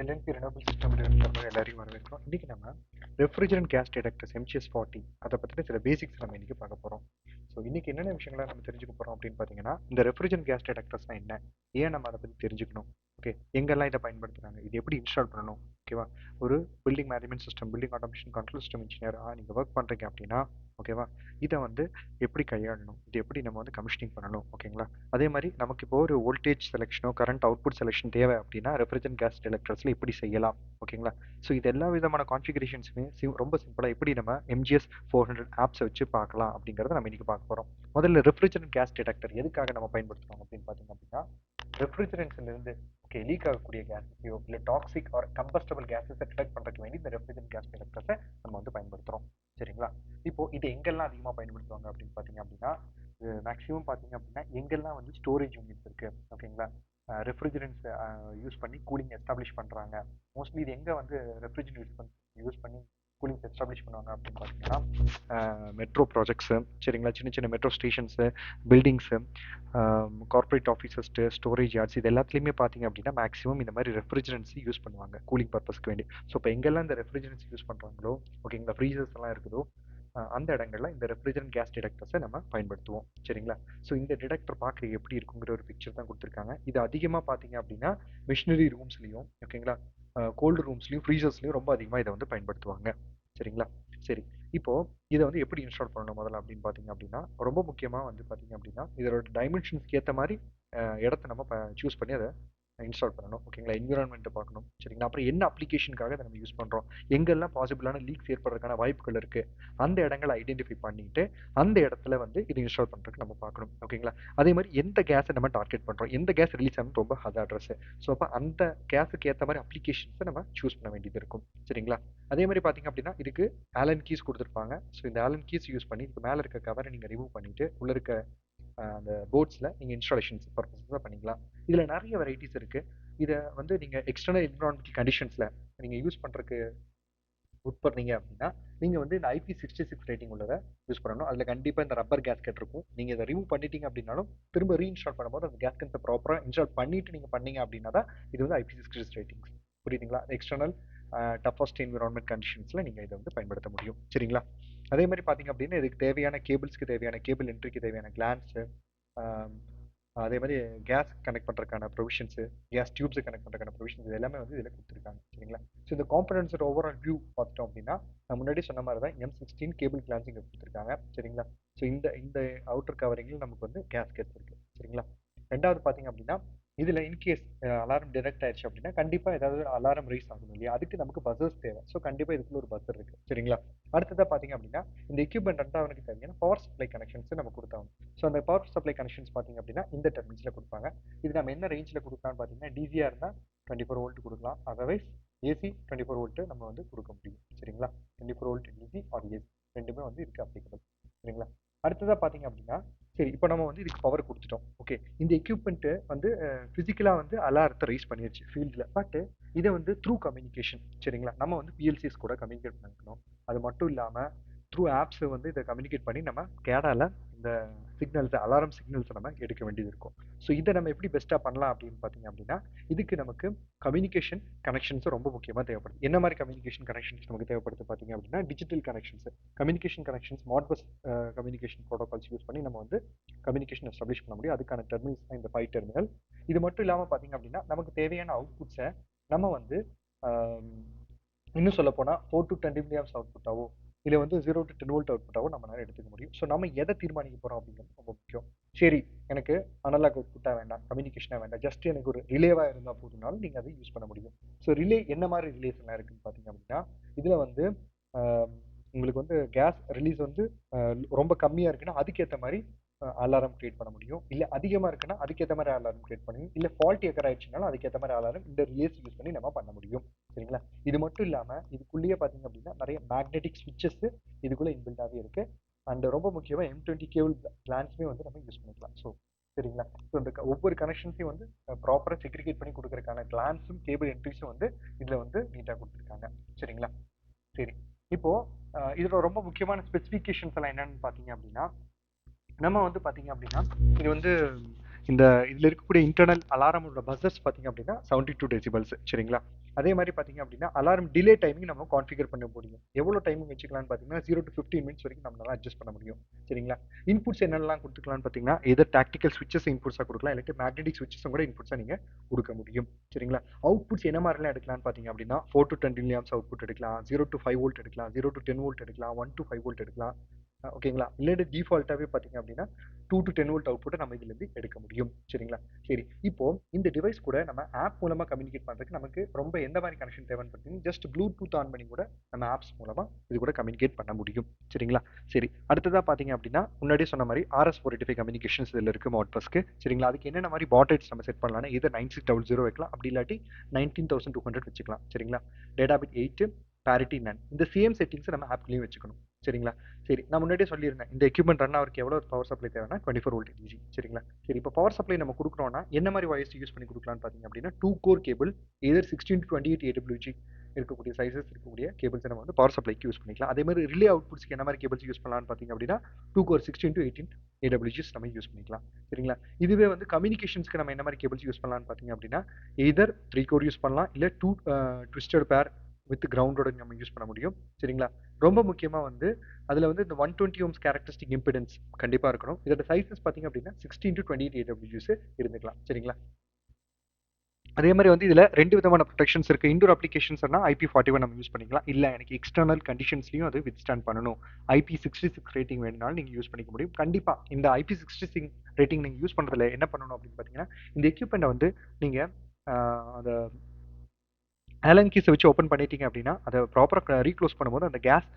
LNB ரெனபிள் system இருக்கிற எல்லாரையும் வரவேற்கிறோம். இன்றைக்கி நம்ம refrigerant gas detectors MCS forty அதை பற்றின சில பேசிக்ஸ் நம்ம இன்றைக்கி பார்க்க போகிறோம் ஸோ இன்றைக்கி என்னென்ன விஷயங்களை நம்ம தெரிஞ்சுக்க போகிறோம் அப்படின்னு பார்த்தீங்கன்னா இந்த ரெஃப்ரிஜரண்ட் கேஸ் டிடெக்டர்ஸ்னால் என்ன? ஏன் நம்ம அதை பற்றி தெரிஞ்சுக்கணும்? ஓகே எங்கெல்லாம் இதை பயன்படுத்துகிறாங்க இது எப்படி இன்ஸ்டால் பண்ணணும்? ஓகேவா ஒரு building management system building automation control system இன்ஜினியராக நீங்கள் ஒர்க் பண்ணுறீங்க அப்படின்னா ஓகேவா இதை வந்து எப்படி கையாளணும்? இது எப்படி நம்ம வந்து கமிஷனிங் பண்ணணும்? ஓகேங்களா அதே மாதிரி நமக்கு இப்போ ஒரு வோல்டேஜ் செலெக்ஷனோ கரண்ட் அவுட்புட் செலெக்ஷன் தேவை அப்படின்னா ரெஃப்ரிஜரண்ட் கேஸ் எலக்ட்ரஸில் இப்படி செய்யலாம். ஓகேங்களா ஸோ இது எல்லா விதமான கான்ஃபிகரேஷன்ஸுமே ரொம்ப சிம்பிளாக எப்படி நம்ம எம்ஜிஎஸ் ஃபோர் ஹண்ட்ரட் ஆப்ஸை வச்சு பார்க்கலாம் அப்படிங்கிறத நம்ம இன்றைக்கி பார்க்க போகிறோம் முதல்ல ரெஃப்ரிஜரண்ட் கேஸ் டிடெக்டர் எதுக்காக நம்ம பயன்படுத்துகிறோம் அப்படின்னு பார்த்தீங்க அப்படின்னா ரெஃப்ரிஜரன்ஸ்லேருந்து ஓகே லீக் ஆகக்கூடிய கேஸஸையோ இல்லை டாக்ஸிக் ஆர் கம்பஸ்டபிள் கேஸஸை டிடெக்ட் பண்ணுறதுக்கு வேண்டி இந்த ரெஃப்ரிஜரண்ட் கேஸ் டிடெக்டர்ஸை நம்ம வந்து பயன்படுத்துகிறோம் சரிங்களா? இப்போ இது எங்கெல்லாம் அதிகமாக பயன்படுத்துவாங்க அப்படின்னு பார்த்தீங்க அப்படின்னா மேக்ஸிமம் பார்த்தீங்க அப்படின்னா எங்கெல்லாம் வந்து ஸ்டோரேஜ் யூனிட்ஸ் இருக்குது ஓகேங்களா? ரெஃப்ரிஜரன்ஸ் யூஸ் பண்ணி கூலிங் எஸ்டாப்ளிஷ் பண்ணுறாங்க மோஸ்ட்லி இது எங்கே வந்து ரெஃப்ரிஜரன் யூஸ் பண்ணி கூலிங்ஸ் கூலிங் எஸ்டாப்ளிஷ் பண்ணுவாங்க அப்படின்னு பார்த்தீங்கன்னா மெட்ரோ ப்ராஜெக்ட்ஸு சரிங்களா? சின்ன சின்ன metro stations buildings corporate ஆஃபீஸஸ்ட்டு storage yards இது எல்லாத்துலேயுமே பார்த்தீங்க அப்படின்னா மேக்ஸிமம் இந்த மாதிரி ரெஃப்ரிஜரன்ஸ் யூஸ் பண்ணுவாங்க கூலிங் பர்பஸ்க்கு வேண்டி. ஸோ இப்போ எங்கெல்லாம் இந்த ரெஃப்ரிஜரன்ஸ் யூஸ் பண்ணுறாங்களோ ஓகேங்களா ஃப்ரீசர்ஸ் எல்லாம் இருக்குதோ அந்த இடங்கள்ல இந்த ரெஃப்ரிஜரன் கேஸ் டிடெக்டர்ஸை நம்ம பயன்படுத்துவோம் சரிங்களா? ஸோ இந்த டிடெக்டர் பார்க்க எப்படி இருக்குங்கிற ஒரு பிக்சர் தான் கொடுத்துருக்காங்க. இது அதிகமாக பார்த்தீங்க அப்படின்னா மிஷினரி ரூம்ஸ்லையும் ஓகேங்களா கோல்டு ரூம்ஸ்லையும் ஃப்ரீசர்ஸ்லையும் ரொம்ப அதிகமாக இதை வந்து பயன்படுத்துவாங்க. சரிங்களா? சரி. இப்போ இதை வந்து எப்படி இன்ஸ்டால் பண்ணணும் முதல்ல அப்படின்னு பார்த்தீங்க அப்படின்னா ரொம்ப முக்கியமாக வந்து பார்த்தீங்க அப்படின்னா இதோட டைமென்ஷன்ஸ்க்கு ஏற்ற மாதிரி இடத்த நம்ம சூஸ் பண்ணி அதை இன்ஸ்டால் பண்ணணும் ஓகேங்களா என்விரான்மெண்ட்டை பார்க்கணும் சரிங்களா? அப்புறம் என்ன அப்ளிகேஷனுக்காக அதை நம்ம யூஸ் பண்ணுறோம் எங்கெல்லாம் பாசிபிளான லீக்ஸ் ஏற்படுறதுக்கான வாய்ப்புகள் இருக்குது அந்த இடங்களை ஐடென்டிஃபை பண்ணிட்டு அந்த இடத்துல வந்து இது இன்ஸ்டால் பண்ணுறதுக்கு நம்ம பார்க்கணும் ஓகேங்களா அதே மாதிரி எந்த கேஸை நம்ம டார்கெட் பண்ணுறோம் எந்த கேஸ் ரிலீஸ் ஆகணும் ரொம்ப ஹசாட்ரஸ் ஸோ அப்போ அந்த கேஸுக்கு ஏற்ற மாதிரி அப்ளிகேஷன்ஸை நம்ம சூஸ் பண்ண வேண்டியது இருக்கும் சரிங்களா? அதே மாதிரி பார்த்தீங்க அப்படின்னா இதுக்கு ஆலன் கீஸ் கொடுத்துருப்பாங்க. ஸோ இந்த ஆலன் கீஸ் யூஸ் பண்ணி இதுக்கு மேலே இருக்க கவரை நீங்கள் ரிமூவ் பண்ணிவிட்டு உள்ளே இருக்க அந்த போர்ட்ஸில் நீங்கள் இன்ஸ்டாலேஷன்ஸ் பர்பஸஸாக பண்ணிக்கலாம். இதில் நிறைய வெரைட்டிஸ் இருக்குது இதை வந்து நீங்கள் எக்ஸ்டர்னல் என்விரான்மெண்டல் கண்டிஷன்ஸில் நீங்கள் யூஸ் பண்ணுறதுக்கு உட்படுறீங்க அப்படின்னா நீங்கள் வந்து இந்த ஐபி சிக்ஸ்டி சிக்ஸ் ரேட்டிங் உள்ளதை யூஸ் பண்ணணும். அதில் கண்டிப்பாக இந்த ரப்பர் கேஸ்கெட் இருக்கும். நீங்கள் இதை ரிமூவ் பண்ணிட்டீங்க அப்படின்னாலும் திரும்ப ரீஇன்ஸ்டால் பண்ணும்போது அந்த கேஸ்கெட்டை ப்ராப்பராக இன்ஸ்டால் பண்ணிட்டு நீங்கள் பண்ணீங்க அப்படின்னா தான் இது வந்து ஐபி சிக்ஸ்டி சிக்ஸ் ரேட்டிங்ஸ் புரியுதுங்களா? எக்ஸ்டர்னல் டஃபஸ்ட் என்விரான்மெண்ட் கண்டிஷன்ஸில் நீங்கள் இதை வந்து பயன்படுத்த முடியும். சரிங்களா? அதே மாதிரி பார்த்தீங்க அப்படின்னா இதுக்கு தேவையான கேபிள்ஸ்க்கு தேவையான கேபிள் என்ட்ரிக்கு தேவையான கிளான்ஸு அதே மாதிரி கேஸ் கனெக்ட் பண்ணுறதுக்கான ப்ரொவிஷன்ஸு கேஸ் டியூப்ஸை கனெக்ட் பண்ணுறதுக்கான ப்ரொவிஷன்ஸ் இது எல்லாமே வந்து இதில் கொடுத்துருக்காங்க சரிங்களா? ஸோ இந்த காம்பனன்ஸோட ஓவரால் வியூ பார்த்துட்டோம் அப்படின்னா நான் முன்னாடி சொன்ன மாதிரி தான் எம் சிக்ஸ்டீன் கேபிள் கிளான்ஸ் இங்கே கொடுத்துருக்காங்க சரிங்களா? ஸோ இந்த இந்த அவுட்டர் கவரிங்கில் நமக்கு வந்து கேஸ் கேஸ் இருக்குது சரிங்களா? ரெண்டாவது பார்த்தீங்க அப்படின்னா இதில் இன்கேஸ் அலாரம் டிடெக்ட் ஆயிடுச்சு அப்படின்னா கண்டிப்பாக ஏதாவது அலாரம் ரைஸ் ஆகணும் இல்லையா? அதுக்கு நமக்கு பஸ்ஸர்ஸ் தேவை. ஸோ கண்டிப்பாக இதுக்குள்ள ஒரு பஸ்ஸர் இருக்குது சரிங்களா? அடுத்ததாக பார்த்தீங்க அப்படின்னா இந்த எக்யூப்மெண்ட் ரெண்டாவதுக்கு தேவையான பவர் சப்ளை கனெக்ஷன்ஸ் நம்ம கொடுத்தாங்க ஸோ அந்த பவர் சப்ளை கனெக்ஷன்ஸ் பார்த்தீங்க அப்படின்னா இந்த டெர்மின்ஸில் கொடுப்பாங்க. இது நம்ம என்ன ரேஞ்சில் கொடுக்கலாம்னு பார்த்தீங்கன்னா டிசியாக இருந்தால் டுவெண்ட்டி ஃபோர் வோல்ட் கொடுக்கலாம். Otherwise AC twenty four volt நம்ம வந்து கொடுக்க முடியும். சரிங்களா? Twenty four volt DC or AC ரெண்டுமே வந்து இருக்குது அப்ளிகபிள் சரிங்களா? அடுத்ததாக பார்த்தீங்க அப்படின்னா சரி இப்போ நம்ம வந்து இதுக்கு பவர் கொடுத்துட்டோம். ஓகே இந்த எக்யூப்மெண்ட்டு வந்து ஃபிசிக்கலாக வந்து அலாரத்தை ரைஸ் பண்ணிடுச்சு ஃபீல்டில் பட் இதை வந்து த்ரூ கம்யூனிகேஷன் சரிங்களா? நம்ம வந்து பிஎல்சிஸ் கூட கம்யூனிகேட் பண்ணிக்கணும். அது மட்டும் இல்லாமல் த்ரூ ஆப்ஸை வந்து இதை கம்யூனிகேட் பண்ணி நம்ம கேடால இந்த சிக்னல்ஸ் அலாரம் சிக்னல்ஸை நம்ம எடுக்க வேண்டியது இருக்கும். ஸோ இதை நம்ம எப்படி பெஸ்ட்டாக பண்ணலாம் அப்படின்னு பார்த்தீங்க அப்படின்னா இதுக்கு நமக்கு கம்யூனிகேஷன் கனெக்ஷன்ஸ் ரொம்ப முக்கியமாக தேவைப்படுது. என்ன மாதிரி கம்யூனிகேஷன் கனெக்ஷன்ஸ் நமக்கு தேவைப்படுது பார்த்தீங்க அப்படின்னா digital connections communication connections Modbus communication protocols use பண்ணி நம்ம வந்து கம்யூனிகேஷன் எஸ்டாப்ளிஷ் பண்ண முடியும். அதுக்கான டெர்மினல்ஸ் தான் இந்த ஃபைவ் டெர்மினல் இது மட்டும் இல்லாமல் பார்த்தீங்க அப்படின்னா நமக்கு தேவையான அவுட்புட்ஸை நம்ம வந்து இன்னும் சொல்ல போனால் ஃபோர் டு டென் டிமியாம்ஸ் அவுட்புட்டாவோ இல்லை வந்து ஜீரோ டு டென் வோல்ட் அவுட்புட்டாகவும் நம்மளால எடுத்துக்க முடியும். ஸோ நம்ம எதை தீர்மானிக்க போகிறோம் அப்படிங்கிறது ரொம்ப முக்கியம். சரி எனக்கு அனலாக் அவுட்புட்டாக வேண்டாம் கம்யூனிகேஷனாக வேண்டாம். ஜஸ்ட் எனக்கு ஒரு ரிலேவாக இருந்தால் போதுனாலும் நீங்கள் அதை யூஸ் பண்ண முடியும். ஸோ ரிலே என்ன மாதிரி ரிலேஸ் எல்லாம் பார்த்தீங்க அப்படின்னா இதில் வந்து உங்களுக்கு வந்து கேஸ் ரிலீஸ் வந்து ரொம்ப கம்மியாக இருக்குன்னா அதுக்கேற்ற மாதிரி அலாரம் கிரியேட் பண்ண முடியும். இல்லை அதிகமாக இருக்குன்னா அதுக்கேற்ற மாதிரி அலாரம் கிரியேட் பண்ணி இல்லை ஃபால்ட் எக்கர் ஆயிடுச்சுனாலும் அதுக்கேற்ற மாதிரி அலாரம் இந்த ரிலேஸ் யூஸ் பண்ணி நம்ம பண்ண முடியும். சரிங்களா? இது மட்டும் இல்லாமல் இதுக்குள்ளேயே பார்த்தீங்க அப்படின்னா நிறைய மேக்னெட்டிக் ஸ்விட்சஸ் இதுக்குள்ளே இன்பில்டாகவே இருக்குது அண்ட் ரொம்ப முக்கியமாக எம் டுவெண்ட்டி கேபிள் பிளான்ஸுமே வந்து நம்ம யூஸ் பண்ணிக்கலாம். ஸோ சரிங்களா? ஸோ இந்த ஒவ்வொரு கனெக்ஷன்ஸையும் வந்து ப்ராப்பராக செக்ரிகேட் பண்ணி கொடுக்குறதுக்கான கிளான்ஸும் கேபிள் என்ட்ரிஸும் வந்து இதில் வந்து நீட்டாக கொடுத்துருக்காங்க. சரிங்களா? சரி. இப்போ இதோட ரொம்ப முக்கியமான ஸ்பெசிஃபிகேஷன்ஸ் எல்லாம் என்னன்னு பார்த்தீங்க அப்படின்னா நம்ம வந்து பார்த்தீங்க அப்படின்னா இது வந்து இந்த இதில் இருக்கக்கூடிய இன்டர்னல் அலாரமோட பஸ்ஸர்ஸ் பார்த்தீங்க அப்படின்னா செவன்டி டூ டெசிபல்ஸ் சரிங்களா? அதே மாதிரி பார்த்தீங்க அப்படின்னா அலாரம் டிலே டைமிங் நம்ம கான்ஃபிகர் பண்ண முடியும். எவ்வளோ டைமிங் வச்சுக்கலாம்னு பார்த்தீங்கன்னா ஜீரோ டு ஃபிஃப்டீன் மினிட்ஸ் வரைக்கும் நம்மளால அட்ஜஸ்ட் பண்ண முடியும் சரிங்களா? இன்புட்ஸ் என்னெல்லாம் கொடுத்துக்கலாம்னு பார்த்தீங்கன்னா எதர் டாக்டிக்கல் ஸ்விட்சஸ் இன்புட்ஸாக கொடுக்கலாம் இல்லாட்டி மேக்னெட்டிக் ஸ்விட்சஸும் கூட இன்புட்ஸாக நீங்கள் கொடுக்க முடியும் சரிங்களா? அவுட்புட்ஸ் என்ன மாதிரிலாம் எடுக்கலாம்னு பார்த்தீங்க அப்படின்னா four to ten milliamps output எடுக்கலாம் ஜீரோ டு ஃபைவ் வோல்ட் எடுக்கலாம் ஜீரோ டு டென் வோல்ட் எடுக்கலாம் ஒன் டு ஃபைவ் வோல்ட் எடுக்கலாம் ஓகேங்களா? இல்லாட்டி டிஃபால்ட்டாகவே பார்த்தீங்க அப்படின்னா டூ டு டென் வோல்ட் அவுட்புட்டை நம்ம இதுலேருந்து எடுக்க முடியும். சரிங்களா? சரி இப்போ இந்த டிவைஸ் கூட நம்ம ஆப் மூலமாக கம்யூனிகேட் பண்ணுறதுக்கு நமக்கு ரொம்ப எந்த மாதிரி கனெக்ஷன் தேவைன்னு பார்த்தீங்கன்னா ஜஸ்ட் ப்ளூடூத் ஆன் பண்ணி கூட நம்ம ஆப்ஸ் மூலமாக இது கூட கம்யூனிகேட் பண்ண முடியும். சரிங்களா? சரி அடுத்ததாக பார்த்தீங்க அப்படின்னா முன்னாடியே சொன்ன மாதிரி RS four eighty five communications இதில் இருக்குது மோட்பஸ்க்கு சரிங்களா? அதுக்கு என்னென்ன மாதிரி பாட்ரேட்ஸ் நம்ம செட் பண்ணலாம்னா இதை நைன் சிக்ஸ் டபுள் ஜீரோ வைக்கலாம். அப்படி இல்லாட்டி நைன்டீன் தௌசண்ட் டூ ஹண்ட்ரட் வச்சுக்கலாம். சரிங்களா? Data bit eight parity none இந்த சேம் செட்டிங்ஸை நம்ம ஆப்லேயும் வச்சுக்கணும். சரிங்களா? சரி நான் முன்னாடியே சொல்லியிருந்தேன். இந்த எக்யூப்மெண்ட் ரன் அவருக்கு எவ்வளோ பவர் சப்ளை தேவைன்னா டுவெண்ட்டி ஃபோர் வோல்ட் டிஜி சரிங்களா? சரி இப்போ பவர் சப்ளை நம்ம கொடுக்குறோம்னா என்ன மாதிரி வாய்ஸ் யூஸ் பண்ணி கொடுக்கலாம்னு பார்த்தீங்க அப்படின்னா two core cable either sixteen twenty eight AWG இருக்கக்கூடிய சைஸஸ் இருக்கக்கூடிய கேபிள்ஸ் நம்ம வந்து பவர் சப்ளைக்கு யூஸ் பண்ணிக்கலாம். அதே மாதிரி ரிலே அவுட்புட்ஸ்க்கு என்ன மாதிரி கேபிள்ஸ் யூஸ் பண்ணலாம்னு பார்த்தீங்க அப்படின்னா two core sixteen to eighteen ஏடபிள்யூஜிஸ் நம்ம யூஸ் பண்ணிக்கலாம். சரிங்களா? இதுவே வந்து கம்யூனிகேஷன்ஸ்க்கு நம்ம என்ன மாதிரி கேபிள்ஸ் யூஸ் பண்ணலாம்னு பார்த்தீங்க அப்படின்னா எதர் த்ரீ கோர் யூஸ் பண்ணலாம் இல்லை டூ ட்விஸ்டட் பேர் வித் கிரவுண்டோட நம்ம யூஸ் பண்ண முடியும். சரிங்களா? ரொம்ப முக்கியமாக வந்து அதில் வந்து இந்த one twenty ohms characteristic impedance கண்டிப்பாக இருக்கணும். இதோட சைஸஸ் பார்த்தீங்க அப்படின்னா சிக்ஸ்டீன் டு டுவெண்ட்டி எயிட் டபிள்யூஸ் இருந்துக்கலாம். சரிங்களா? அதே மாதிரி வந்து இதில் ரெண்டு விதமான ப்ரொடெக்ஷன்ஸ் இருக்குது இண்டோர் அப்ளிகேஷன்ஸ்னா ஐபி ஃபார்ட்டி ஒன் நம்ம யூஸ் பண்ணிக்கலாம். இல்லை எனக்கு எக்ஸ்டர்னல் கண்டிஷன்ஸ்லையும் அது வித் ஸ்டாண்ட் பண்ணணும். ஐபி சிக்ஸ்டி சிக்ஸ் ரேட்டிங் வேணுனாலும் நீங்கள் யூஸ் பண்ணிக்க முடியும். கண்டிப்பாக இந்த ஐபி சிக்ஸ்டி சிக்ஸ் ரேட்டிங் நீங்கள் யூஸ் பண்ணுறதுல என்ன பண்ணணும் அப்படின்னு பார்த்தீங்கன்னா இந்த எக்யூப்மெண்ட்டை வந்து நீங்கள் அந்த ஆலன் கீஸை வச்சு ஓப்பன் பண்ணிட்டீங்க அப்படின்னா அதை ப்ராப்பராக ரீக்ளோஸ் பண்ணும்போது அந்த கேஸ்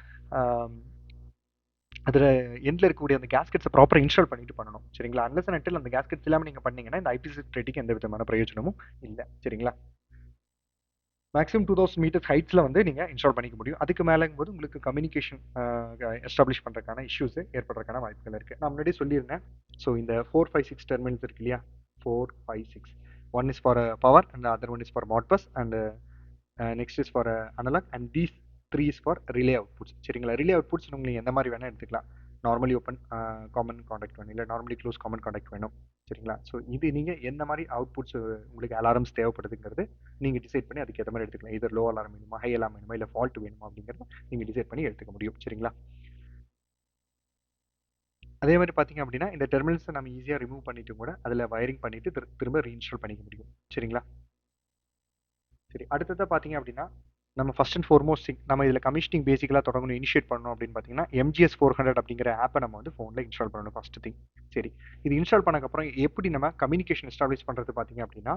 அதில் எண்டில் இருக்கக்கூடிய அந்த கேஸ்கெட்ஸை ப்ராப்பராக இன்ஸ்டால் பண்ணிட்டு பண்ணணும். சரிங்களா? அன்லஸ் நெட்டில் அந்த கேஸ்கெட்ஸ் இல்லாமல் நீங்கள் பண்ணீங்கன்னா இந்த ஐபிசி ரேட்டிங் எந்த விதமான பிரயோஜனமும் இல்லை. சரிங்களா? மேக்ஸிமம் டூ தௌசண்ட் மீட்டர்ஸ் ஹைட்ஸில் வந்து நீங்கள் இன்ஸ்டால் பண்ணிக்க முடியும். அதுக்கு மேலேங்கும் போது உங்களுக்கு கம்யூனிகேஷன் எஸ்டாப்ளிஷ் பண்ணுறதுக்கான இஷ்யூஸ் ஏற்படுறதுக்கான வாய்ப்புகள் இருக்குது நான் முன்னாடி சொல்லியிருந்தேன். ஸோ இந்த ஃபோர் ஃபைவ் சிக்ஸ் டெர்மினல்ஸ் இருக்கு இல்லையா? Four five six one is for power and other one is for Modbus and next is for analog and these three is for relay outputs சரிங்களா? ரிலே அவுட்புட்ஸ் உங்களுக்கு எந்த மாதிரி வேணால் எடுத்துக்கலாம். Normally open common contact வேணும். இல்லை normally close common contact வேணும். சரிங்களா? ஸோ இது நீங்கள் எந்த மாதிரி அவுட்புட்ஸ் uh, உங்களுக்கு அலாரம்ஸ் தேவைப்படுதுங்கிறது நீங்கள் டிசைட் பண்ணி அதுக்கு ஏற்ற மாதிரி எடுத்துக்கலாம். இதர் லோ அலாரம் வேணுமா ஹை அலாரம் வேணுமா இல்லை ஃபால்ட் வேணுமா அப்படிங்கிறத நீங்கள் டிசைட் பண்ணி எடுத்துக்க முடியும். சரிங்களா? அதே மாதிரி பார்த்தீங்க அப்படின்னா இந்த டெர்மினல்ஸை நம்ம ஈஸியாக ரிமூவ் பண்ணிட்டு கூட அதில் வயரிங் பண்ணிட்டு திரும்ப ரீஇன்ஸ்டால் பண்ணிக்க முடியும். சரிங்களா? சரி அடுத்ததாக பார்த்தீங்க அப்படின்னா நம்ம ஃபர்ஸ்ட் அண்ட் ஃபோர்மோஸ்ட் நம்ம இதில் கமிஷனிங் பேசிக்கலாக தொடங்கணும் இனிஷியேட் பண்ணணும் அப்படின்னு பார்த்தீங்கன்னா எம்ஜிஎஸ் ஃபோர் ஹண்ட்ரட் அப்படிங்கிற ஆப்பை நம்ம வந்து ஃபோனில் இன்ஸ்டால் பண்ணணும் ஃபர்ஸ்ட் திங் சரி இது இன்ஸ்டால் பண்ணக்கப்புறம் எப்படி நம்ம கம்யூனிகேஷன் எஸ்டாப்ளிஷ் பண்ணுறது பார்த்தீங்க அப்படின்னா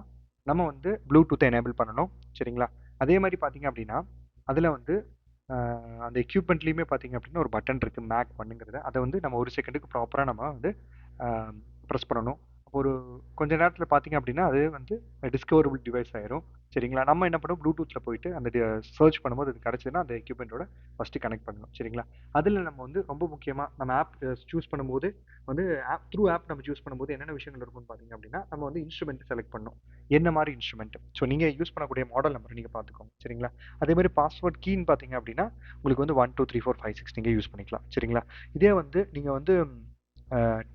நம்ம வந்து ப்ளூடூத்தை எனேபிள் பண்ணணும் சரிங்களா? அதே மாதிரி பார்த்தீங்க அப்படின்னா அதில் வந்து அந்த எக்யூப்மெண்ட்லேயுமே பார்த்தீங்க அப்படின்னா ஒரு பட்டன் இருக்குது மேக் பண்ணுங்கிறது அதை வந்து நம்ம ஒரு செகண்டுக்கு ப்ராப்பராக நம்ம வந்து ப்ரெஸ் பண்ணணும். ஒரு கொஞ்ச நேரத்தில் பார்த்தீங்க அப்படின்னா அது வந்து டிஸ்கவரபிள் டிவைஸ் ஆயிரும். சரிங்களா? நம்ம என்ன பண்ணுவோம்? ப்ளூடூத்தில் போயிட்டு அந்த சர்ச் பண்ணும்போது அது கிடச்சதுன்னா அந்த எக்யூப்மெண்ட்டோட ஃபஸ்ட்டு கனெக்ட் பண்ணணும். சரிங்களா? அதில் நம்ம வந்து ரொம்ப முக்கியமாக நம்ம ஆப் சூஸ் பண்ணும்போது வந்து ஆப் த்ரூ ஆப் நம்ம சூஸ் பண்ணும்போது என்னென்ன விஷயங்கள் இருக்கும்னு பார்த்தீங்க அப்படின்னா நம்ம வந்து இன்ஸ்ட்ருமெண்ட் செலக்ட் பண்ணணும். என்ன மாதிரி இன்ஸ்ட்ருமெண்ட் ஸோ நீங்கள் யூஸ் பண்ணக்கூடிய மாடல் நம்பர் நீங்கள் பார்த்துக்கோங்க சரிங்களா? அதே மாதிரி பாஸ்வேர்ட் கீன்னு பார்த்தீங்க அப்படின்னா உங்களுக்கு வந்து one two three four five six நீங்கள் யூஸ் பண்ணிக்கலாம். சரிங்களா? இதே வந்து நீங்கள் வந்து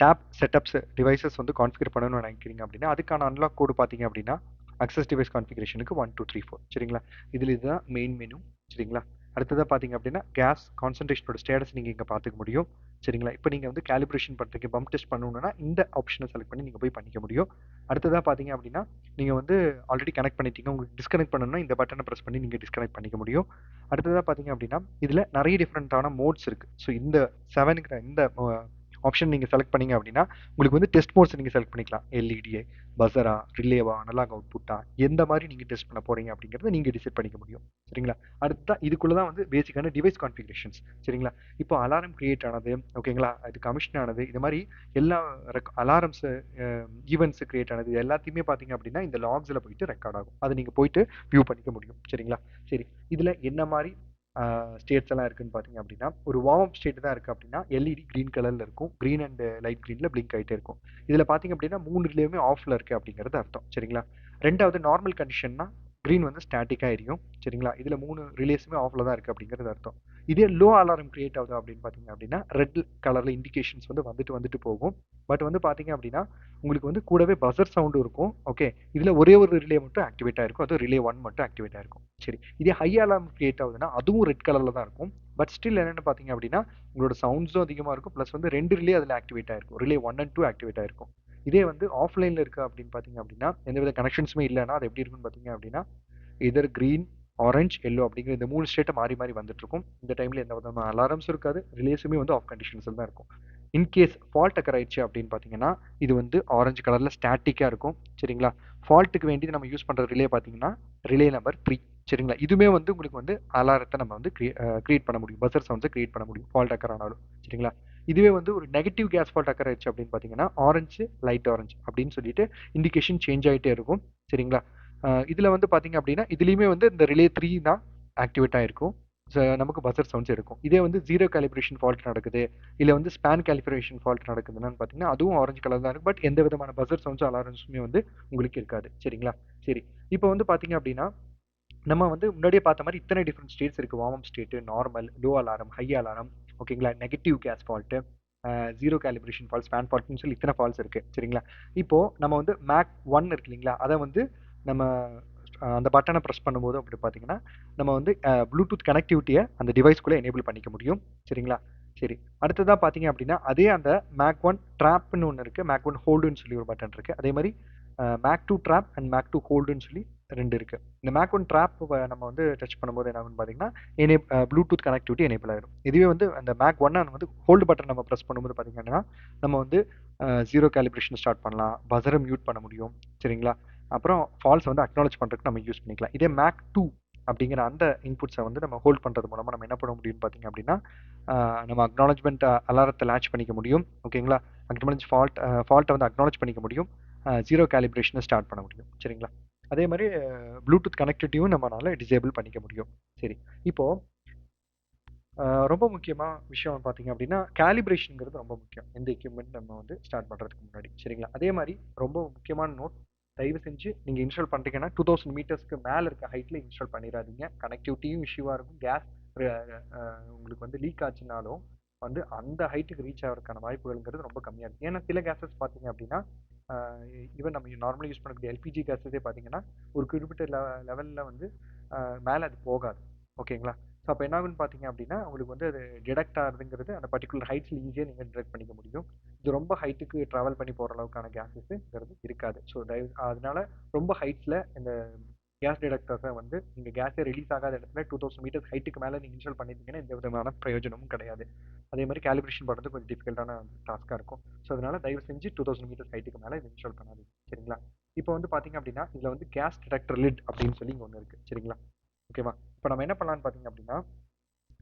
டேப் செட்டப்ஸ் டிவைசஸ் வந்து கான்ஃபிகர் பண்ணணும்னு நினைக்கிறீங்க அப்படின்னா அதுக்கான அன்லாக் கோடு பார்த்தீங்க அப்படின்னா அக்சஸ் டிவைஸ் கான்ஃபிகரேஷனுக்கு ஒன் டூ த்ரீ ஃபோர் சரிங்களா? இதில் இதுதான் மெயின் மெனு சரிங்களா? அடுத்ததாக பார்த்தீங்க அப்படின்னா கேஸ் கான்சன்ட்ரேஷனோட ஸ்டேட்டஸ் நீங்கள் இங்கே பார்த்துக்க முடியும். சரிங்களா? இப்போ நீங்கள் வந்து கேலிப்ரேஷன் பண்ணுறதுக்கு பம்ப் டெஸ்ட் பண்ணணும்னா இந்த ஆப்ஷனை செலக்ட் பண்ணி நீங்கள் போய் பண்ணிக்க முடியும். அடுத்ததாக பார்த்தீங்க அப்படின்னா நீங்கள் வந்து ஆல்ரெடி கனெக்ட் பண்ணிட்டீங்க. உங்களுக்கு டிஸ்கனெக்ட் பண்ணணும்னா இந்த பட்டனை ப்ரெஸ் பண்ணி நீங்கள் டிஸ்கனெக்ட் பண்ணிக்க முடியும். அடுத்ததாக பார்த்தீங்க அப்படின்னா இதில் நிறைய டிஃப்ரெண்ட்டான மோட்ஸ் இருக்குது ஸோ இந்த செவனுங்கிற இந்த ஆப்ஷன் நீங்கள் செலக்ட் பண்ணீங்க அப்படின்னா உங்களுக்கு வந்து டெஸ்ட் மோட்ஸ் நீங்கள் செலக்ட் பண்ணிக்கலாம். எல்இடிஐ பசரா ரிலேவா அனலாக் அவுட்புட்டா எந்த மாதிரி நீங்கள் டெஸ்ட் பண்ண போகிறீங்க அப்படிங்கிறத நீங்கள் டிசைட் பண்ணிக்க முடியும். சரிங்களா? அடுத்தா இதுக்குள்ளே தான் வந்து பேசிக்கான டிவைஸ் கான்ஃபிகரேஷன்ஸ் சரிங்களா? இப்போ அலாரம் கிரியேட் ஆனது ஓகேங்களா அது கமிஷன் ஆனது இது மாதிரி எல்லா ரெக் அலாரம்ஸ் ஈவெண்ட்ஸ் கிரியேட் ஆனது எல்லாத்தையுமே பார்த்தீங்க அப்படின்னா இந்த லாக்ஸில் போயிட்டு ரெக்கார்ட் ஆகும். அதை நீங்கள் போயிட்டு வியூ பண்ணிக்க முடியும். சரிங்களா? சரி. இதில் என்ன மாதிரி ஸ்டேட்ஸ் எல்லாம் இருக்குன்னு பார்த்தீங்க அப்படின்னா ஒரு வார்ம் அப் ஸ்டேட் தான் இருக்குது அப்படின்னா எல்இடி க்ரீன் கலரில் இருக்கும். க்ரீன் அண்ட் லைட் க்ரீனில் பிளிங்க் ஆகிட்டே இருக்கும். இதில் பார்த்தீங்க அப்படின்னா மூணு ரிலேயுமே ஆஃபில் இருக்குது அப்படிங்கிறது அர்த்தம். சரிங்களா? ரெண்டாவது நார்மல் கண்டிஷன்னா க்ரீன் வந்து ஸ்டாட்டிக்காக எரியும். சரிங்களா? இதில் மூணு ரிலேஸுமே ஆஃபில் தான் இருக்குது அப்படிங்கிறது அர்த்தம். இதே லோ அலாரம் கிரியேட் ஆகுது அப்படின்னு பார்த்தீங்க அப்படின்னா ரெட் கலரில் இண்டிகேஷன்ஸ் வந்து வந்துட்டு வந்துட்டு போகும். பட் வந்து பார்த்தீங்க அப்படின்னா உங்களுக்கு வந்து கூடவே பசர் சவுண்டும் இருக்கும். ஓகே இதில் ஒரே ஒரு ரிலே மட்டும் ஆக்டிவேட் ஆகிருக்கும் அதுவும் ரிலே ஒன் மட்டும் ஆக்டிவேட் ஆகிருக்கும் சரி. இதே ஹை அலாரம் கிரியேட் ஆகுதுன்னா அதுவும் ரெட் கலரில் தான் இருக்கும். பட் ஸ்டில் என்னென்னு பார்த்தீங்க அப்படின்னா உங்களோட சவுண்ட்ஸும் அதிகமாக இருக்கும். ப்ளஸ் வந்து ரெண்டு ரிலே அதில் ஆக்டிவேட் ஆகிருக்கும் relay one and two activate ஆகிருக்கும் இதே வந்து ஆஃப்லைனில் இருக்குது அப்படின்னு பார்த்தீங்க அப்படின்னா எந்தவித கனெக்ஷன்ஸுமே இல்லைன்னா அது எப்படி இருக்குன்னு பார்த்தீங்க அப்படின்னா இதர் க்ரீன் ஆரஞ்ச் எல்லோ அப்படிங்கிற இந்த மூணு ஸ்டேட்டை மாறி மாறி வந்துட்டு இருக்கும் இந்த டைமில் எந்த விதமான அலாரம்ஸும் இருக்காது. ரிலேஸுமே வந்து ஆஃப் கண்டிஷன்ஸில் தான் இருக்கும். இன்கேஸ் ஃபால்ட் அக்கர் ஆயிடுச்சு அப்படின்னு பார்த்தீங்கன்னா இது வந்து ஆரஞ்சு கலரில் ஸ்டாட்டிக்காக இருக்கும். சரிங்களா? ஃபால்ட்டுக்கு வேண்டி நம்ம யூஸ் பண்ணுற ரிலே பார்த்தீங்கன்னா ரிலே நம்பர் த்ரீ சரிங்களா? இதுவுமே வந்து உங்களுக்கு வந்து அலாரத்தை நம்ம வந்து கிரியேட் பண்ண முடியும். பஸ்ஸர் சவுண்ட்ஸை கிரியேட் பண்ண முடியும். ஃபால்ட் அக்கர் ஆனாலும். சரிங்களா? இதுவே வந்து ஒரு நெகட்டிவ் கேஸ் ஃபால்ட் அக்கர் ஆயிடுச்சு அப்படின்னு பார்த்தீங்கன்னா ஆரஞ்சு லைட் ஆரஞ்சு அப்படின்னு சொல்லிட்டு இண்டிகேஷன் சேஞ்ச் ஆகிட்டே இருக்கும். சரிங்களா? இதில் வந்து பார்த்தீங்க அப்படின்னா இதுலேயுமே வந்து இந்த ரிலே த்ரீ தான் ஆக்டிவேட் ஆகிருக்கும் நமக்கு பசர் சவுண்ட்ஸ் எடுக்கும். இதே வந்து ஜீரோ கேலிப்ரேஷன் ஃபால்ட் நடக்குது. இல்லை வந்து ஸ்பேன் கேலிப்ரேஷன் ஃபால்ட் நடக்குதுன்னு பார்த்தீங்கன்னா அதுவும் ஆரஞ்சு கலர் தான் இருக்கும் பட் எந்த விதமான பசர் சவுண்ட்ஸும் அலாரன்ஸுமே வந்து உங்களுக்கு இருக்காது. சரிங்களா? சரி. இப்போ வந்து பார்த்தீங்க அப்படின்னா நம்ம வந்து முன்னாடியே பார்த்த மாதிரி இத்தனை டிஃப்ரெண்ட் ஸ்டேட்ஸ் இருக்குது warm state normal low alarm high alarm ஓகேங்களா negative gas fault zero calibration faults span ஃபால்ட்னு சொல்லி இத்தனை ஃபால்ஸ் இருக்குது சரிங்களா? இப்போது நம்ம வந்து மேக் ஒன் இருக்கு இல்லைங்களா? அதை வந்து நம்ம அந்த பட்டனை ப்ரெஸ் பண்ணும்போது அப்படி பார்த்தீங்கன்னா நம்ம வந்து ப்ளூடூத் கனெக்டிவிட்டியை அந்த டிவைஸ்க்குள்ளே எனேபிள் பண்ணிக்க முடியும். சரிங்களா? சரி. அடுத்ததாக பார்த்தீங்க அப்படின்னா அதே அந்த மேக் ஒன் ட்ராப்னு ஒன்று இருக்குது மேக் ஒன் ஹோல்டுன்னு சொல்லி ஒரு பட்டன் இருக்குது அதே மாதிரி make to drop and make to ஹோல்டுன்னு சொல்லி ரெண்டு இருக்குது இந்த மேக் ஒன் ட்ராப் நம்ம வந்து டச் பண்ணும்போது என்ன பார்த்தீங்கன்னா எனே ப்ளூடூத் கனெக்டிவிட்டி எனேபிள் ஆகிடும் இதுவே வந்து அந்த மேக் ஒன்னை வந்து ஹோல்டு பட்டன் நம்ம ப்ரெஸ் பண்ணும்போது பார்த்தீங்கன்னா நம்ம வந்து ஜீரோ கேலிப்ரேஷன் ஸ்டார்ட் பண்ணலாம். பசரை மியூட் பண்ண முடியும். சரிங்களா? அப்புறம் ஃபால்ஸ் வந்து அக்னாலஜ் பண்ணுறதுக்கு நம்ம யூஸ் பண்ணிக்கலாம். இதே மேக் டூ அப்படிங்கிற அந்த இன்புட்ஸை வந்து நம்ம ஹோல்ட் பண்ணுறது மூலமாக நம்ம என்ன பண்ண முடியும்னு பார்த்தீங்க அப்படின்னா நம்ம அக்னாலஜ்மெண்ட் அலாரத்தை லேட்ச் பண்ணிக்க முடியும். ஓகேங்களா அக்னாலஜ் ஃபால்ட் ஃபால்ட்டை வந்து அக்னாலஜ் பண்ணிக்க முடியும். ஜீரோ கேலிப்ரேஷனை ஸ்டார்ட் பண்ண முடியும். சரிங்களா? அதே மாதிரி ப்ளூடூத் கனெக்டிவிட்டியும் நம்மளால டிசேபிள் பண்ணிக்க முடியும். சரி. இப்போது ரொம்ப முக்கியமாக விஷயம் பார்த்தீங்க அப்படின்னா கேலிப்ரேஷனுங்கிறது ரொம்ப முக்கியம். எந்த எக்யூப்மெண்ட் நம்ம வந்து ஸ்டார்ட் பண்ணுறதுக்கு முன்னாடி. சரிங்களா? அதே மாதிரி ரொம்ப முக்கியமான நோட் தயவு செஞ்சு நீங்கள் இன்ஸ்டால் பண்ணுறீங்கன்னா டூ தௌசண்ட் மீட்டர்ஸ்க்கு மேலே இருக்க ஹைட்டில் இன்ஸ்டால் பண்ணிடாதீங்க. கனெக்டிவிட்டியும் இஷ்யூவாக இருக்கும். கேஸ் உங்களுக்கு வந்து லீக் ஆச்சுனாலும் வந்து அந்த ஹைட்டுக்கு ரீச் ஆகிறதுக்கான வாய்ப்புகள்ங்கிறது ரொம்ப கம்மியாக இருக்குது ஏன்னா சில கேஸஸ் பார்த்தீங்க அப்படின்னா ஈவன் நம்ம நார்மலாக யூஸ் பண்ணக்கூடிய எல்பிஜி கேஸஸே பார்த்தீங்கன்னா ஒரு குறிப்பிட்ட லெ லெவலில் வந்து மேலே அது போகாது. ஓகேங்களா ஸோ அப்போ என்ன ஆகுன்னு பார்த்தீங்க அப்படின்னா உங்களுக்கு வந்து அது டிடெக்ட் ஆகுதுங்கிறது அந்த பர்டிகுலர் ஹைட்ஸில் ஈஸியாக நீங்கள் டிடெக்ட் பண்ணிக்க முடியும். இது ரொம்ப ஹைட்டுக்கு ட்ராவல் பண்ணி போகிற அளவுக்கான கேஸஸ்ங்கிறது இருக்காது. ஸோ தயவு அதனால ரொம்ப ஹைட்ஸில் இந்த கேஸ் டிடெக்டர்ஸை வந்து நீங்கள் கேஸே ரிலீஸ் ஆகாத இடத்துல டூ தௌசண்ட் மீட்டர்ஸ் ஹைட்டுக்கு மேலே நீங்கள் இன்ஸ்டால் பண்ணிட்டீங்கன்னா எந்த விதமான பிரயோஜனமும் கிடையாது. அதே மாதிரி கேலிப்ரேஷன் பண்ணுறது கொஞ்சம் டிஃபிகல்ட்டான டாஸ்க்காக இருக்கும். ஸோ அதனால் தயவு செஞ்சு டூ தௌசண்ட் மீட்டர்ஸ் ஹைட்டுக்கு மேலே இது இன்ஸ்டால் பண்ணாது சரிங்களா? இப்போ வந்து பார்த்தீங்க அப்படின்னா இதில் வந்து கேஸ் டிடெக்டர் லிட் அப்படின்னு சொல்லி இங்கே ஒன்று இருக்குது சரிங்களா? ஓகேவா இப்போ நம்ம என்ன பண்ணலான்னு பார்த்தீங்க அப்படின்னா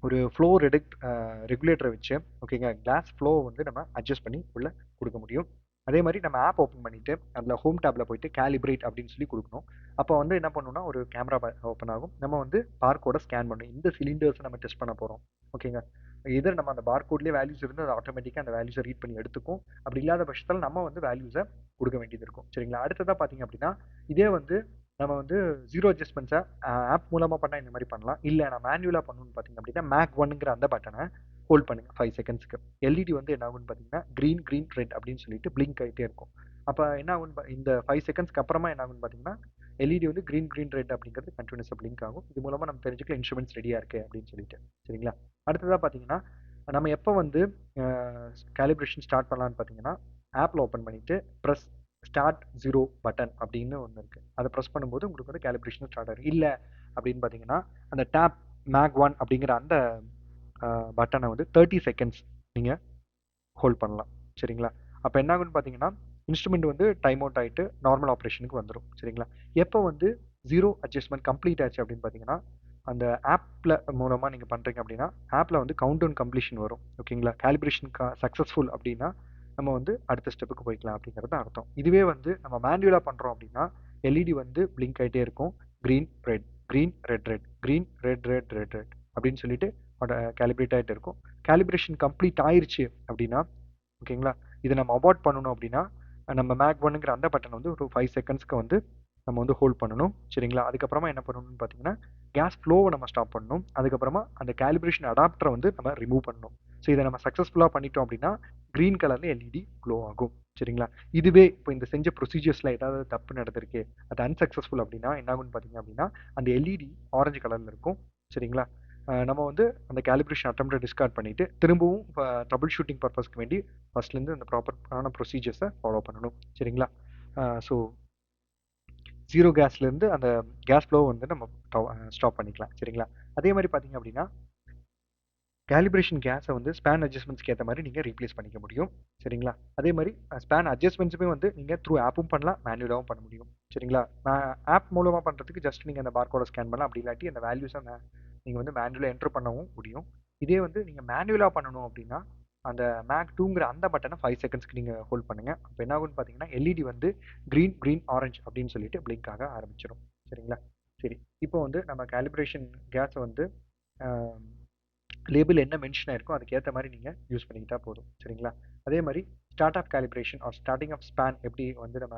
ஒரு ஃப்ளோ ரெடிக்ட் ரெகுலேட்டரை வச்சு ஓகேங்க கிளாஸ் ஃப்ளோ வந்து நம்ம அட்ஜஸ்ட் பண்ணி உள்ளே கொடுக்க முடியும். அதே மாதிரி நம்ம ஆப் ஓப்பன் பண்ணிட்டு அதில் ஹோம் டேப்பில் போயிட்டு கேலிப்ரேட் அப்படின்னு சொல்லி கொடுக்கணும். அப்போ வந்து என்ன பண்ணணும்னா ஒரு கேமரா ஓப்பன் ஆகும். நம்ம வந்து பார்கோடை ஸ்கேன் பண்ணணும். இந்த சிலிண்டர்ஸை நம்ம டெஸ்ட் பண்ண போகிறோம் ஓகேங்க இதர் நம்ம அந்த பார்கோட்லேயே வேல்யூஸ் இருந்து அது ஆட்டோமேட்டிக்காக அந்த வேல்யூஸை ரீட் பண்ணி எடுத்துக்கும். அப்படி இல்லாத பட்சத்தில் நம்ம வந்து வேல்யூஸை கொடுக்க வேண்டியது இருக்கும். சரிங்களா? அடுத்ததாக பார்த்தீங்க அப்படின்னா இதே வந்து நம்ம வந்து ஜீரோ அட்ஜஸ்ட்மெண்ட்ஸை ஆப் மூலமாக பண்ணால் இந்த மாதிரி பண்ணலாம். இல்லை நான் மேனுவலாக பண்ணணும்னு பார்த்தீங்க அப்படின்னா மேக் ஒன்னுங்கிற அந்த பட்டனை ஹோல்ட் பண்ணுங்க ஃபைவ் செகண்ட்ஸ்க்கு எல்இடி வந்து என்ன ஆகும்னு பார்த்தீங்கன்னா க்ரீன் க்ரீன் ரெட் அப்படின்னு சொல்லிட்டு பிளிங்க் ஆகிட்டே இருக்கும். அப்போ என்ன ஆகும் இந்த ஃபைவ் செகண்ட்ஸ்க்கு அப்புறமா என்ன ஆகும்னு பார்த்தீங்கன்னா எல்இடி வந்து க்ரீன் க்ரீன் ரெட் அப்படிங்கிறது கண்டினியூஸாக பிளிங்க் ஆகும். இது மூலமாக நம்ம தெரிஞ்சுக்கலாம் இன்ஸ்ட்ருமெண்ட்ஸ் ரெடியாக இருக்குது அப்படின்னு சொல்லிட்டு. சரிங்களா? அடுத்ததாக பார்த்தீங்கன்னா நம்ம எப்போ வந்து கேலிப்ரேஷன் ஸ்டார்ட் பண்ணலான்னு பார்த்தீங்கன்னா ஆப்பில் ஓப்பன் பண்ணிவிட்டு ப்ரெஸ் ஸ்டார்ட் ஜீரோ பட்டன் அப்படின்னு ஒன்று இருக்குது அதை ப்ரெஸ் பண்ணும்போது உங்களுக்கு வந்து கேலிப்ரேஷன் ஸ்டார்ட் ஆகும் இல்லை அப்படின்னு பார்த்தீங்கன்னா அந்த டேப் மேக் ஒன் அப்படிங்கிற அந்த பட்டனை வந்து தேர்ட்டி செகண்ட்ஸ் நீங்கள் ஹோல்ட் பண்ணலாம். சரிங்களா? அப்போ என்ன ஆகுன்னு பார்த்தீங்கன்னா இன்ஸ்ட்ருமெண்ட் வந்து டைம் அவுட் ஆகிட்டு நார்மல் ஆப்ரேஷனுக்கு வந்துடும் சரிங்களா? எப்போ வந்து ஜீரோ அட்ஜஸ்ட்மெண்ட் கம்ப்ளீட் ஆச்சு அப்படின்னு பார்த்தீங்கன்னா அந்த ஆப்பில் மூலமாக நீங்கள் பண்ணுறீங்க அப்படின்னா ஆப்பில் வந்து கவுண்ட் டவுன் கம்ப்ளீஷன் வரும். ஓகேங்களா? கேலிப்ரேஷன் சக்ஸஸ்ஃபுல் அப்படின்னா நம்ம வந்து அடுத்த ஸ்டெப்புக்கு போய்க்கலாம் அப்படிங்கிறது அர்த்தம். இதுவே வந்து நம்ம மேனுவலாக பண்ணுறோம் அப்படின்னா எல்இடி வந்து பிளிங்க் ஆகிட்டே இருக்கும். Green red green red red green red red red red அப்படின்னு சொல்லிட்டு கேலிப்ரேட் ஆகிட்டு இருக்கும். கேலிப்ரேஷன் கம்ப்ளீட் ஆயிடுச்சு அப்படின்னா ஓகேங்களா இதை நம்ம அவாய்ட் பண்ணணும் அப்படின்னா நம்ம மேக் ஒன்னுங்கிற அந்த பட்டன் வந்து ஒரு ஃபைவ் செகண்ட்ஸ்க்கு வந்து நம்ம வந்து ஹோல்ட் பண்ணணும். சரிங்களா? அதுக்கப்புறமா என்ன பண்ணணும்னு பார்த்தீங்கன்னா கேஸ் ஃப்ளோவை நம்ம ஸ்டாப் பண்ணணும். அதுக்கப்புறமா அந்த கேலிப்ரேஷன் அடாப்டரை வந்து நம்ம ரிமூவ் பண்ணணும். ஸோ இதை நம்ம சக்ஸஸ்ஃபுல்லாக பண்ணிட்டோம் அப்படின்னா க்ரீன் கலரில் எல்இடி க்ளோ ஆகும். சரிங்களா? இதுவே இப்போ இந்த செஞ்ச ப்ரொசீஜர்ஸில் ஏதாவது தப்பு நடந்திருக்கு அது அன்சக்ஸஸ்ஃபுல் அப்படின்னா என்ன ஆகும்னு பார்த்தீங்க அப்படின்னா அந்த எல்இடி ஆரஞ்சு கலரில் இருக்கும். சரிங்களா? நம்ம வந்து அந்த கேலிப்ரேஷன் அட்டம்ப்டை டிஸ்கார்ட் பண்ணிவிட்டு திரும்பவும் ட்ரபிள் ஷூட்டிங் பர்பஸ்க்கு வேண்டி ஃபஸ்ட்லேருந்து அந்த ப்ராப்பரான ப்ரொசீஜர்ஸை ஃபாலோ பண்ணணும். சரிங்களா? ஸோ ஜீரோ கேஸ்லேருந்து அந்த கேஸ் ஃப்ளோ வந்து நம்ம ஸ்டாப் பண்ணிக்கலாம். சரிங்களா? அதே மாதிரி பார்த்தீங்க அப்படின்னா கேலிப்ரேஷன் கேஸை வந்து ஸ்பேன் அட்ஜஸ்ட்மெண்ட்ஸ்க்கு ஏற்ற மாதிரி நீங்கள் ரீப்ளேஸ் பண்ணிக்க முடியும். சரிங்களா? அதே மாதிரி ஸ்பேன் அட்ஜஸ்ட்மெண்ட்ஸுமே வந்து நீங்கள் த்ரூ ஆப்பும் பண்ணலாம் மேனுவலாகவும் பண்ண முடியும். சரிங்களா? ஆப் மூலமாக பண்ணுறதுக்கு ஜஸ்ட் நீங்கள் அந்த பார்கோட ஸ்கேன் பண்ணலாம். அப்படி இல்லாட்டி அந்த வேல்யூஸை நீங்கள் வந்து மேனுவலாக என்ட்ரு பண்ணவும் முடியும். இதே வந்து நீங்கள் மேனுவலாக பண்ணணும் அப்படின்னா அந்த மேக் டூங்கிற அந்த பட்டனை ஃபைவ் செகண்ட்ஸ்க்கு நீங்கள் ஹோல்ட் பண்ணுங்கள் அப்போ என்ன ஆகும்னு பார்த்தீங்கன்னா எல்இடி வந்து க்ரீன் க்ரீன் ஆரஞ்சு அப்படின்னு சொல்லிட்டு பிளிங்க் ஆக ஆரம்பிச்சிடும் சரிங்களா? சரி இப்போ வந்து நம்ம கேலிப்ரேஷன் கேஸை வந்து லேபிள் என்ன மென்ஷன் ஆயிருக்கோ அதுக்கேற்ற மாதிரி நீங்கள் யூஸ் பண்ணிக்கிட்டா போதும். சரிங்களா? அதே மாதிரி start of calibration or starting of span எப்படி வந்து நம்ம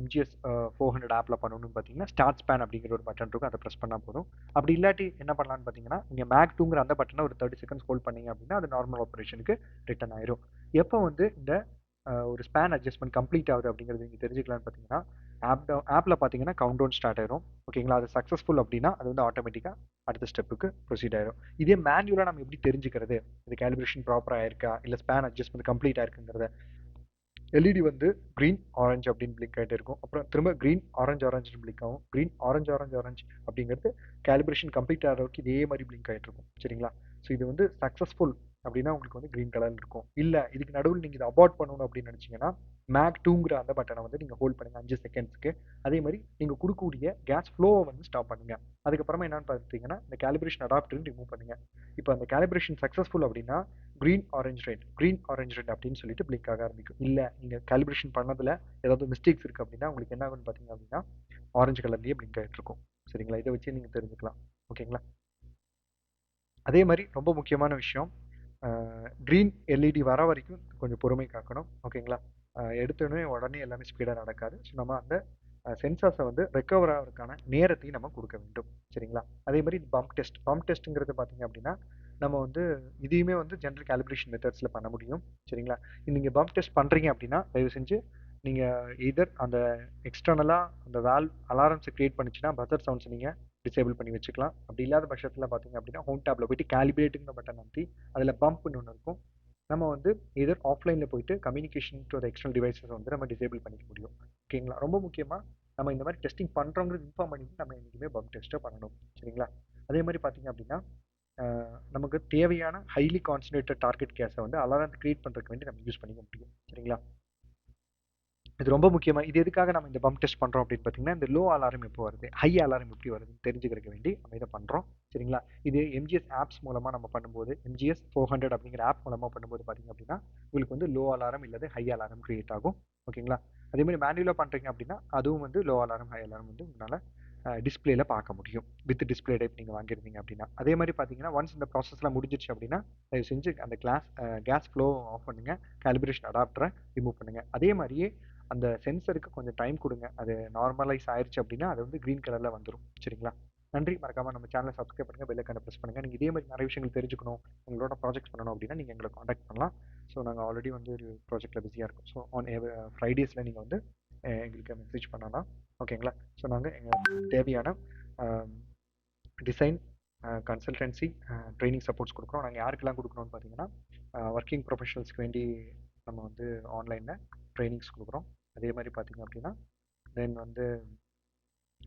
எம்ஜிஎஸ் ஃபோர் ஹண்ட்ரட் ஆப்பில் பண்ணணும்னு பார்த்தீங்கன்னா ஸ்டார்ட் ஸ்பேன் அப்படிங்கிற ஒரு பட்டன் இருக்கும். அதை ப்ரெஸ் பண்ணால் போதும். அப்படி இல்லாட்டி என்ன பண்ணலான்னு பார்த்தீங்கன்னா நீங்கள் மேக் டூங்கிற அந்த பட்டனை ஒரு தேர்ட்டி செகண்ட்ஸ் ஹோல்ட் பண்ணீங்க அப்படின்னா அது நார்மல் ஆப்ரேஷனுக்கு ரிட்டன் ஆயிரும். எப்போ வந்து இந்த ஒரு ஸ்பேன் அட்ஜஸ்ட்மெண்ட் கம்ப்ளீட் ஆகுது அப்படிங்கிறது நீங்கள் தெரிஞ்சுக்கலான்னு பார்த்தீங்கன்னா ஆப் ஆப்பில் பார்த்தீங்கன்னா கவுண்ட் டவுன் ஸ்டார்ட் ஆயிரும். ஓகேங்களா? அது சக்ஸஸ்ஃபுல் அப்படின்னா அது வந்து ஆட்டோமேட்டிக்காக அடுத்த ஸ்டெப்புக்கு ப்ரொசீட் ஆயிரும். இதே மேனுவலாக நம்ம எப்படி தெரிஞ்சுக்கிறது? இது கேலிப்ரேஷன் ப்ராப்பராக ஆயிருக்கா இல்லை ஸ்பேன் அட்ஜஸ்ட்மெண்ட் கம்ப்ளீட் ஆயிருக்குங்கிறத எல்இடி வந்து க்ரீன் ஆரஞ்சு அப்படின்னு பிளிக் ஆகிட்டு இருக்கும். அப்புறம் திரும்ப க்ரீன் ஆரஞ்சு ஆரஞ்சு பிளிக் ஆகும். க்ரீன் ஆரஞ்சு ஆரஞ்சு ஆரஞ்சு அப்படிங்கிறது கேலிப்ரேஷன் கம்ப்ளீட் ஆகிற வரைக்கும் இதே மாதிரி பிளிங்க் ஆகிட்டு இருக்கும். சரிங்களா? ஸோ இது வந்து சக்ஸஸ்ஃபுல் அப்படின்னா உங்களுக்கு வந்து க்ரீன் கலர் இருக்கும். இல்லை இதுக்கு நடுவில் நீங்கள் இதை அபார்ட் பண்ணணும் அப்படின்னு நினச்சிங்கன்னா மேக் டூங்கிற அந்த பட்டனை வந்து நீங்கள் ஹோல்ட் பண்ணுங்கள் அஞ்சு செகண்ட்ஸ்க்கு அதே மாதிரி நீங்கள் கொடுக்கக்கூடிய கேஸ் ஃப்ளோவை வந்து ஸ்டாப் பண்ணுங்கள் அதுக்கப்புறமா என்னென்னு பார்த்தீங்கன்னா இந்த கேலிப்ரேஷன் அடாப்டர்னு ரிமூவ் பண்ணுங்கள் இப்போ அந்த கேலிப்ரேஷன் சக்ஸஸ்ஃபுல் அப்படின்னா green orange red green orange red அப்படின்னு சொல்லிட்டு பிளிக் ஆக ஆரம்பிக்கும். இல்லை நீங்கள் கேலிப்ரேஷன் பண்ணதில் ஏதாவது மிஸ்டேக்ஸ் இருக்குது அப்படின்னா உங்களுக்கு என்ன ஆகும்னு பார்த்தீங்க அப்படின்னா ஆரஞ்சு கலர்லேயே பிளிங்க் ஆகிட்டு இருக்கும். சரிங்களா? இதை வச்சு நீங்கள் தெரிஞ்சுக்கலாம். ஓகேங்களா? அதே மாதிரி ரொம்ப முக்கியமான விஷயம் க்ரீன் எல்இடி வர வரைக்கும் கொஞ்சம் பொறுமை காக்கணும். ஓகேங்களா? எடுத்தோடனே உடனே எல்லாமே ஸ்பீடாக நடக்காது. ஸோ நம்ம அந்த சென்சார்ஸை வந்து ரெக்கவர் ஆகிறதுக்கான நேரத்தையும் நம்ம கொடுக்க வேண்டும். சரிங்களா? அதே மாதிரி பம்ப் டெஸ்ட் பம்ப் டெஸ்ட்டுங்கிறது பார்த்தீங்க அப்படின்னா நம்ம வந்து இதையுமே வந்து ஜென்ரல் கேலிப்ரேஷன் மெத்தட்ஸில் பண்ண முடியும். சரிங்களா? நீங்கள் பம்ப் டெஸ்ட் பண்ணுறீங்க அப்படின்னா தயவு செஞ்சு நீங்கள் எதர் அந்த எக்ஸ்டர்னலாக அந்த வேல் அலாரம்ஸை க்ரியேட் பண்ணிச்சுன்னா பத்தர் சவுண்ட்ஸ் நீங்கள் டிசேபிள் பண்ணி வச்சுக்கலாம். அப்படி இல்லாத பட்சத்தில் பார்த்தீங்க அப்படின்னா ஹோம் டேப்பில் போயிட்டு கேலிபிரேட்டுங்கிற பட்டன் அமுத்தி அதில் பம்ப்னு ஒன்று இருக்கும். நம்ம வந்து எதர் ஆஃப்லைனில் போயிட்டு communication to the external devices வந்து நம்ம டிசேபிள் பண்ணிக்க முடியும். ஓகேங்களா ரொம்ப முக்கியமாக நம்ம இந்த மாதிரி டெஸ்டிங் பண்ணுறோங்கிறது இன்ஃபார்ம் பண்ணிட்டு நம்ம என்றைக்குமே பம்ப் டெஸ்ட்டை பண்ணணும். சரிங்களா? அதே மாதிரி பார்த்தீங்க அப்படின்னா நமக்கு தேவையான ஹைலி கான்சன்ட்ரேட்டட் டார்கெட் கேஸை வந்து அலாரம் க்ரியேட் பண்ணுறதுக்கு வேண்டி நம்ம யூஸ் பண்ணிக்க முடியும். சரிங்களா? இது ரொம்ப முக்கியமாக இது எதுக்காக நம்ம இந்த பம்ப் டெஸ்ட் பண்ணுறோம் அப்படின்னு பார்த்தீங்கன்னா இந்த லோ அலாரம் எப்போ வருது? ஹை அலாரம் எப்படி வருதுன்னு தெரிஞ்சுக்கிறக்க வேண்டி நம்ம இதை பண்ணுறோம் சரிங்களா? இது எம்ஜிஎஸ் ஆப்ஸ் மூலமாக நம்ம பண்ணும்போது எம்ஜிஎஸ் ஃபோர் ஹண்ட்ரட் அப்படிங்கிற ஆப் மூலமாக பண்ணும்போது பார்த்தீங்க அப்படின்னா உங்களுக்கு வந்து லோ அலாரம் இல்லாத ஹை அலாரம் கிரியேட் ஆகும். ஓகேங்களா? அதே மாதிரி மேனுவலாக பண்ணுறீங்க அப்படின்னா அதுவும் வந்து லோ அலாரம் ஹை அலாரம் வந்து உங்களால் டிஸ்பிளேல பார்க்க முடியும். வித் டிஸ்பிளே டைப் நீங்கள் வாங்கியிருந்தீங்க அப்படின்னா. அதே மாதிரி பார்த்தீங்கன்னா ஒன்ஸ் இந்த ப்ராசஸ்லாம் முடிஞ்சிருச்சு அப்படின்னா தயவு செஞ்சு அந்த கிளாஸ் கேஸ் ஃப்ளோ ஆஃப் பண்ணுங்கள் கேலிபிரேஷன் அடாப்டரை ரிமூவ் பண்ணுங்கள் அதே மாதிரியே அந்த சென்சருக்கு கொஞ்சம் டைம் கொடுங்க. அது நார்மலைஸ் ஆயிடுச்சு அப்படின்னா அது வந்து க்ரீன் கலரில் வந்துடும் சரிங்களா? நன்றி. மறக்காமல் நம்ம சேனலை சப்ஸ்கிரைப் பண்ணுங்கள் பெல்லைக்கான ப்ரெஸ் பண்ணுங்கள் நீங்கள் இதே மாதிரி நிறைய விஷயங்கள் தெரிஞ்சுக்கணும் உங்களோட ப்ராஜெக்ட் பண்ணணும் அப்படின்னா நீங்கள் எங்களை காண்டாக்ட் பண்ணலாம். ஸோ நாங்கள் ஆல்ரெடி வந்து ஒரு ப்ராஜெக்ட்டில் பிஸியாக இருக்கும். ஸோ ஆன் ஃப்ரைடேஸில் நீங்கள் வந்து எங்களுக்கு மெசேஜ் பண்ணலாம். ஓகேங்களா ஸோ நாங்கள் எங்கள் தேவையான டிசைன் கன்சல்டன்சி ட்ரைனிங் சப்போர்ட்ஸ் கொடுக்குறோம். நாங்கள் யாருக்கெல்லாம் கொடுக்குறோம்னு பார்த்தீங்கன்னா ஒர்க்கிங் ப்ரொஃபஷனல்ஸ்க்கு வேண்டி நம்ம வந்து ஆன்லைனில் ட்ரைனிங்ஸ் கொடுக்குறோம். அதே மாதிரி பார்த்தீங்க அப்படின்னா தென் வந்து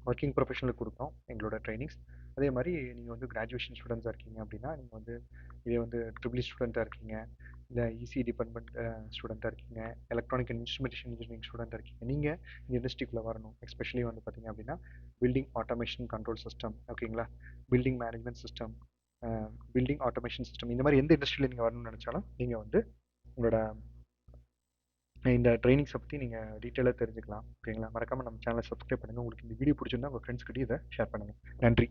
ஒர்க்கிங் ப்ரொஃபஷனலுக்கு கொடுக்குறோம் எங்களோட ட்ரைனிங்ஸ் அதே மாதிரி நீங்கள் வந்து கிராஜுவேஷன் ஸ்டூடெண்ட்ஸாக இருக்கீங்க அப்படின்னா நீங்கள் வந்து இதே வந்து ட்ரிபிள் ஸ்டூடெண்ட்டாக e இருக்கீங்க இல்லை இசி டிபார்ட்மெண்ட் ஸ்டூடெண்ட்டாக இருக்கீங்க எலக்ட்ரானிக் அண்ட் இன்ஸ்ட்ருமெண்டேஷன் இன்ஜினியரிங் ஸ்டூடெண்ட்டாக இருக்கீங்க. நீங்கள் இந்த இண்டஸ்ட்ரிக்குள்ளே வரணும். எஸ்பெஷலி வந்து பார்த்தீங்க அப்படின்னா பில்டிங் ஆட்டோமேஷன் கண்ட்ரோல் சிஸ்டம் ஓகேங்களா? Building management system building automation system இந்த மாதிரி எந்த இண்டஸ்ட்ரியில் நீங்கள் வரணும்னு நினச்சாலும் நீங்கள் வந்து உங்களோட இந்த ட்ரைனிங்ஸை பற்றி நீங்கள் டீட்டெயிலாக தெரிஞ்சுக்கலாம் ஓகேங்களா மறக்காமல் நம்ம சேனலை சப்ஸ்கிரைப் பண்ணுங்கள் உங்களுக்கு இந்த வீடியோ பிடிச்சிருந்தா உங்கள் ஃப்ரெண்ட்ஸ்கிட்டையும் இதை ஷேர் பண்ணுங்கள் நன்றி.